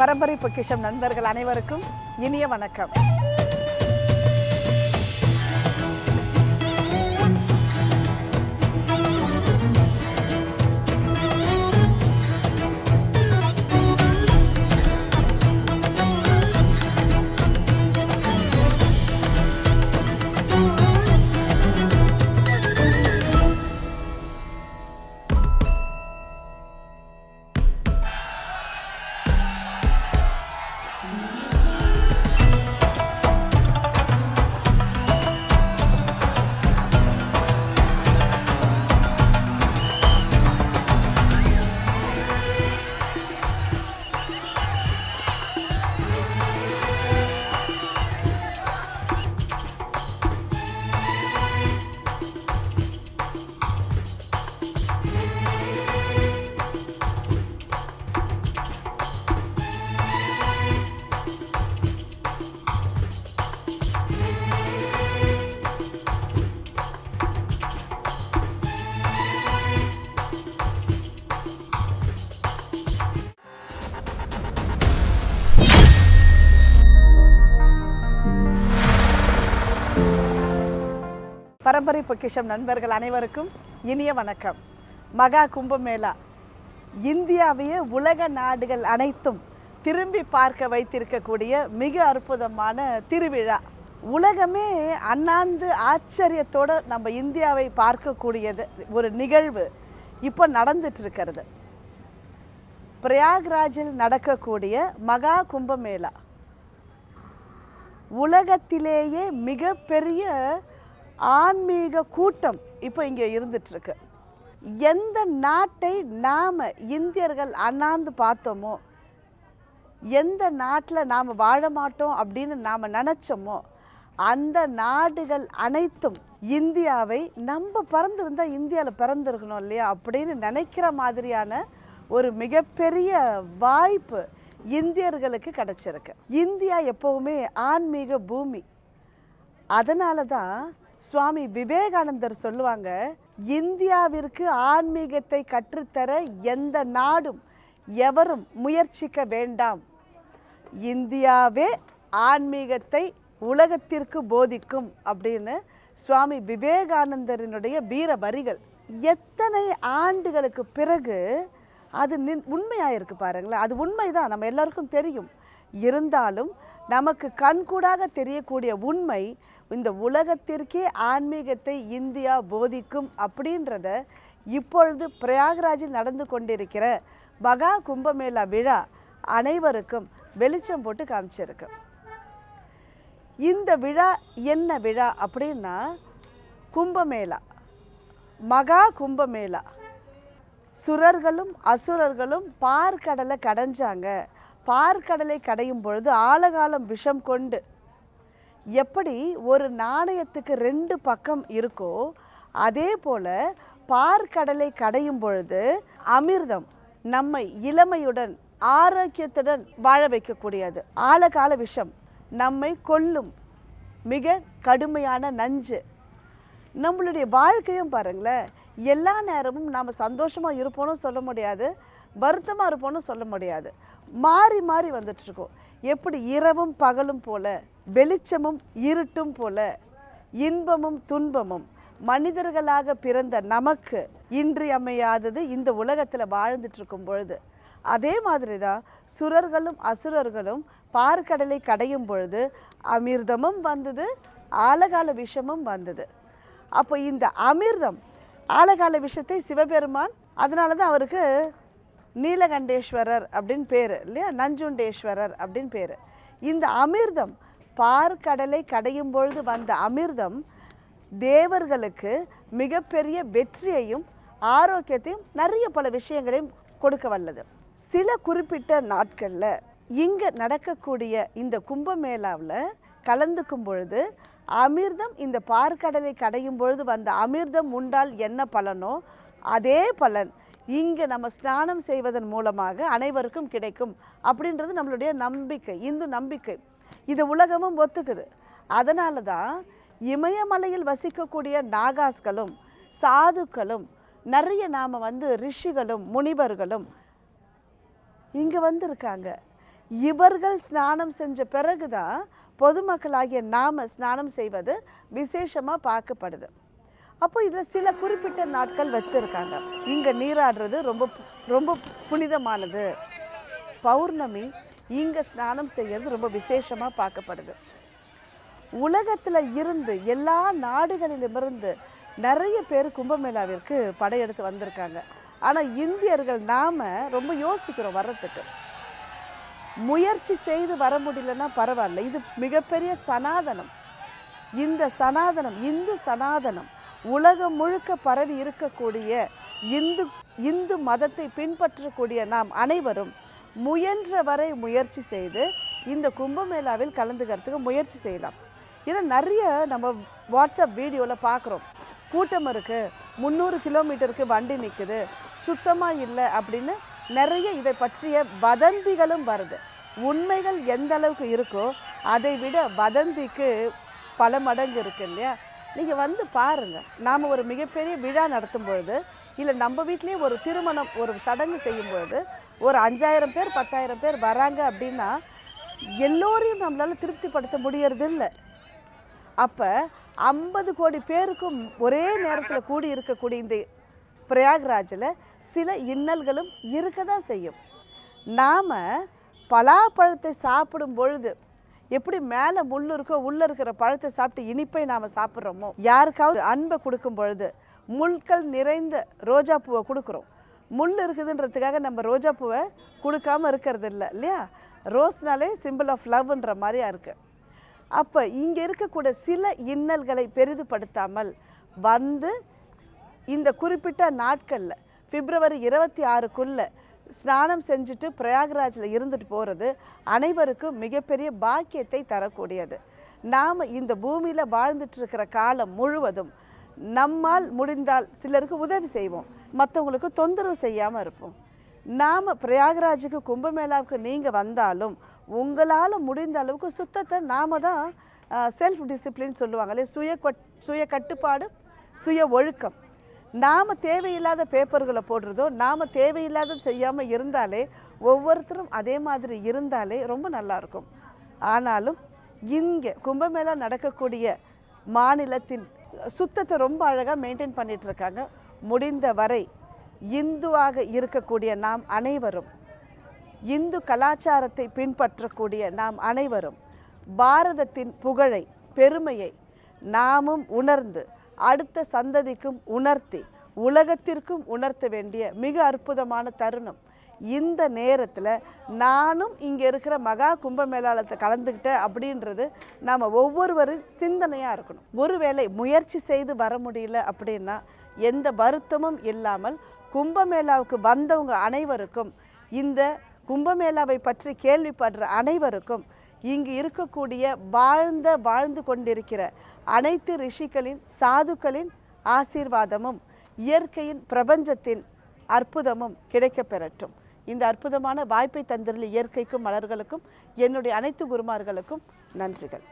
பரம்பரை பொக்கிஷம் நண்பர்கள் அனைவருக்கும் இனிய வணக்கம். பரம்பரை பொக்கிஷம் நண்பர்கள் அனைவருக்கும் இனிய வணக்கம். மகா கும்பமேளா. இந்தியாவையே உலக நாடுகள் அனைத்தும் திரும்பி பார்க்க வைத்திருக்கக்கூடிய மிக அற்புதமான திருவிழா. உலகமே அண்ணாந்து ஆச்சரியத்தோடு நம்ம இந்தியாவை பார்க்கக்கூடியது ஒரு நிகழ்வு இப்போ நடந்துட்டுருக்கிறது. பிரயாக்ராஜில் நடக்கக்கூடிய மகா கும்பமேளா. உலகத்திலேயே மிகப்பெரிய ஆன்மீக கூட்டம் இப்போ இங்கே இருந்துட்டுருக்கு. எந்த நாட்டை நாம் இந்தியர்கள் அண்ணாந்து பார்த்தோமோ எந்த நாட்டில் நாம் வாழ மாட்டோம் அப்படின்னு நாம் நினச்சோமோ அந்த நாடுகள் அனைத்தும் இந்தியாவை நம்ம பிறந்திருந்தால் இந்தியாவில் பிறந்திருக்கணும் இல்லையா அப்படின்னு நினைக்கிற மாதிரியான ஒரு மிகப்பெரிய வாய்ப்பு இந்தியர்களுக்கு கிடச்சிருக்கு. இந்தியா எப்போவுமே ஆன்மீக பூமி. அதனால தான் சுவாமி விவேகானந்தர் சொல்லுவாங்க இந்தியாவிற்கு ஆன்மீகத்தை கற்றுத்தர எந்த நாடும் எவரும் முயற்சிக்க வேண்டாம். இந்தியாவே ஆன்மீகத்தை உலகத்திற்கு போதிக்கும் அப்படின்னு சுவாமி விவேகானந்தரினுடைய வீர வரிகள். எத்தனை ஆண்டுகளுக்கு பிறகு அது நின் உண்மையாக இருக்குது பாருங்களேன். அது உண்மைதான் நம்ம எல்லாருக்கும் தெரியும். இருந்தாலும் நமக்கு கண்கூடாக தெரியக்கூடிய உண்மை இந்த உலகத்திற்கே ஆன்மீகத்தை இந்தியா போதிக்கும் அப்படின்றத இப்பொழுது பிரயாகராஜில் நடந்து கொண்டிருக்கிற மகா கும்பமேளா விழா அனைவருக்கும் வெளிச்சம் போட்டு காமிச்சிருக்கு. இந்த விழா என்ன விழா அப்படின்னா கும்பமேளா மகா கும்பமேளா. சுரர்களும் அசுரர்களும் பார்க்கடலை கடைஞ்சாங்க. பார்க்கடலை கடையும் பொழுது ஆழகாலம் விஷம் கொண்டு எப்படி ஒரு நாணயத்துக்கு ரெண்டு பக்கம் இருக்கோ அதே போல பார்க்கடலை கடையும் பொழுது அமிர்தம் நம்மை இளமையுடன் ஆரோக்கியத்துடன் வாழ வைக்கக்கூடியது. ஆழகால விஷம் நம்மை கொல்லும் மிக கடுமையான நஞ்சு. நம்மளுடைய வாழ்க்கையும் பாருங்களேன் எல்லா நேரமும் நாம் சந்தோஷமாக இருப்போம்னு சொல்ல முடியாது வருத்தமாக இருப்போம்னு சொல்ல முடியாது. மாறி மாறி வந்துட்டுருக்கோம் எப்படி இரவும் பகலும் போல வெளிச்சமும் இருட்டும் போல இன்பமும் துன்பமும் மனிதர்களாக பிறந்த நமக்கு இன்றியமையாதது இந்த உலகத்தில் வாழ்ந்துட்டு இருக்கும் பொழுது. அதே மாதிரி தான் சுரர்களும் அசுரர்களும் பார்க்கடலை கடையும் பொழுது அமிர்தமும் வந்தது ஆழகால விஷமும் வந்தது. அப்போ இந்த அமிர்தம் ஆழகால விஷத்தை சிவபெருமான் அதனால தான் அவருக்கு நீலகண்டேஸ்வரர் அப்படின்னு பேர் இல்லையா? நஞ்சுண்டேஸ்வரர் அப்படின்னு பேர். இந்த அமிர்தம் பார்க்கடலை கடையும் பொழுது வந்த அமிர்தம் தேவர்களுக்கு மிகப்பெரிய வெற்றியையும் ஆரோக்கியத்தையும் நிறைய பல விஷயங்களையும் கொடுக்க வல்லது. சில குறிப்பிட்ட நாட்களில் இங்கே நடக்கக்கூடிய இந்த கும்பமேளாவில் கலந்துக்கும் பொழுது அமிர்தம் இந்த பார்க்கடலை கடையும் பொழுது வந்த அமிர்தம் உண்டால் என்ன பலனோ அதே பலன் இங்கே நம்ம ஸ்நானம் செய்வதன் மூலமாக அனைவருக்கும் கிடைக்கும் அப்படின்றது நம்மளுடைய நம்பிக்கை இந்து நம்பிக்கை. இது உலகமும் ஒத்துக்குது. அதனால தான் இமயமலையில் வசிக்கக்கூடிய நாகாஸ்களும் சாதுக்களும் நிறைய நாம் வந்து ரிஷிகளும் முனிவர்களும் இங்கே வந்திருக்காங்க. இவர்கள் ஸ்நானம் செஞ்ச பிறகுதான் பொதுமக்களாகிய நாம் ஸ்நானம் செய்வது விசேஷமாக பார்க்கப்படுது. அப்போ இதில் சில குறிப்பிட்ட நாட்கள் வச்சுருக்காங்க. இங்கே நீராடுறது ரொம்ப பு- ரொம்ப புனிதமானது. பௌர்ணமி இங்கே ஸ்நானம் செய்கிறது ரொம்ப விசேஷமாக பார்க்கப்படுது. உலகத்தில் இருந்து எல்லா நாடுகளிலுமிருந்து நிறைய பேர் கும்பமேளாவிற்கு படையெடுத்து வந்திருக்காங்க. ஆனால் இந்தியர்கள் நாம் ரொம்ப யோசிக்கிறோம் வர்றதுக்கு. முயற்சி செய்து வர முடியலன்னா பரவாயில்ல. இது மிகப்பெரிய சனாதனம். இந்த சனாதனம் இந்து சனாதனம் உலகம் முழுக்க பரவி இருக்கக்கூடிய இந்து இந்து மதத்தை பின்பற்றக்கூடிய நாம் அனைவரும் முயன்ற வரை முயற்சி செய்து இந்த கும்பமேளாவில் கலந்துக்கிறதுக்கு முயற்சி செய்யலாம். ஏன்னா நிறைய நம்ம வாட்ஸ்அப் வீடியோவில் பார்க்குறோம் கூட்டம் இருக்குது முந்நூறு கிலோமீட்டருக்கு வண்டி நிற்குது சுத்தமாக இல்லை அப்படின்னு நிறைய இதை பற்றிய வதந்திகளும் வருது. உண்மைகள் எந்த அளவுக்கு இருக்கோ அதை விட வதந்திக்கு பல மடங்கு இருக்கு இல்லையா? நீங்கள் வந்து பாருங்கள் நாம் ஒரு மிகப்பெரிய விழா நடத்தும் பொழுது இல்லை நம்ம வீட்லேயே ஒரு திருமணம் ஒரு சடங்கு செய்யும்பொழுது ஒரு அஞ்சாயிரம் பேர் பத்தாயிரம் பேர் வராங்க அப்படின்னா எல்லோரையும் நம்மளால் திருப்திப்படுத்த முடியறது இல்லை அப்போ ஐம்பது கோடி பேருக்கும் ஒரே நேரத்தில் கூடி இருக்கக்கூடிய இந்த பிரயாக்ராஜில் சில இன்னல்களும் இருக்க தான் செய்யும். நாம் பலாப்பழத்தை சாப்பிடும் பொழுது எப்படி மேலே முள் இருக்கோ உள்ளே இருக்கிற பழத்தை சாப்பிட்டு இனிப்பை நாம் சாப்பிட்றோமோ யாருக்காவது அன்பை கொடுக்கும் பொழுது முள்கள் நிறைந்த ரோஜா பூவை கொடுக்குறோம். முள் இருக்குதுன்றதுக்காக நம்ம ரோஜா பூவை கொடுக்காம இருக்கிறது இல்லை இல்லையா? ரோஸ்னாலே சிம்பிள் ஆஃப் லவ்ன்ற மாதிரியா இருக்குது அப்போ இங்கே இருக்கக்கூடிய சில இன்னல்களை பெரிதுபடுத்தாமல் வந்து இந்த குறிப்பிட்ட நாட்களில் பிப்ரவரி இருபத்தி ஆறுக்குள்ளே ஸ்நானம் செஞ்சுட்டு பிரயாக்ராஜில் இருந்துட்டு போகிறது அனைவருக்கும் மிகப்பெரிய பாக்கியத்தை தரக்கூடியது. நாம் இந்த பூமியில் வாழ்ந்துட்டு இருக்கிற காலம் முழுவதும் நம்மால் முடிந்தால் சிலருக்கு உதவி செய்வோம். மற்றவங்களுக்கு தொந்தரவு செய்யாமல் இருப்போம். நாம் பிரயாகராஜுக்கு கும்பமேளாவுக்கு நீங்கள் வந்தாலும் உங்களால் முடிந்த அளவுக்கு சுத்தத்தை நாம தான் செல்ஃப் டிசிப்ளின் சொல்லுவாங்களே சுய சுய கட்டுப்பாடு சுய ஒழுக்கம். நாம் தேவையில்லாத பேப்பர்களை போடுறதோ நாம் தேவையில்லாத செய்யாமல் இருந்தாலே ஒவ்வொருத்தரும் அதே மாதிரி இருந்தாலே ரொம்ப நல்லாயிருக்கும் ஆனாலும் இங்கே கும்பமேளா நடக்கக்கூடிய மாநிலத்தின் சுத்தத்தை ரொம்ப அழகாக மெயின்டைன் பண்ணிட்டு இருக்காங்க முடிந்த வரை இந்துவாக இருக்கக்கூடிய நாம் அனைவரும் இந்து கலாச்சாரத்தை பின்பற்றக்கூடிய நாம் அனைவரும் பாரதத்தின் புகழை பெருமையை நாமும் உணர்ந்து அடுத்த சந்ததிக்கும் உணர்த்தி உலகத்திற்கும் உணர்த்த வேண்டிய மிக அற்புதமான தருணம். இந்த நேரத்தில் நானும் இங்கே இருக்கிற மகா கும்பமேளாலத்தை கலந்துக்கிட்டேன் அப்படின்றது நாம் ஒவ்வொருவரும் சிந்தனையாக இருக்கணும். ஒருவேளை முயற்சி செய்து வர முடியல அப்படின்னா எந்த வருத்தமும் இல்லாமல் கும்பமேளாவுக்கு வந்தவங்க அனைவருக்கும் இந்த கும்பமேளாவை பற்றி கேள்விப்படுற அனைவருக்கும் இங்கு இருக்கக்கூடிய வாழ்ந்த வாழ்ந்து கொண்டிருக்கிற அனைத்து ரிஷிகளின் சாதுக்களின் ஆசீர்வாதமும் இயற்கையின் பிரபஞ்சத்தின் அற்புதமும் கிடைக்கப் பெறட்டும். இந்த அற்புதமான வாய்ப்பை தந்திருந்த இயற்கைக்கும் மலர்களுக்கும் என்னுடைய அனைத்து குருமார்களுக்கும் நன்றிகள்.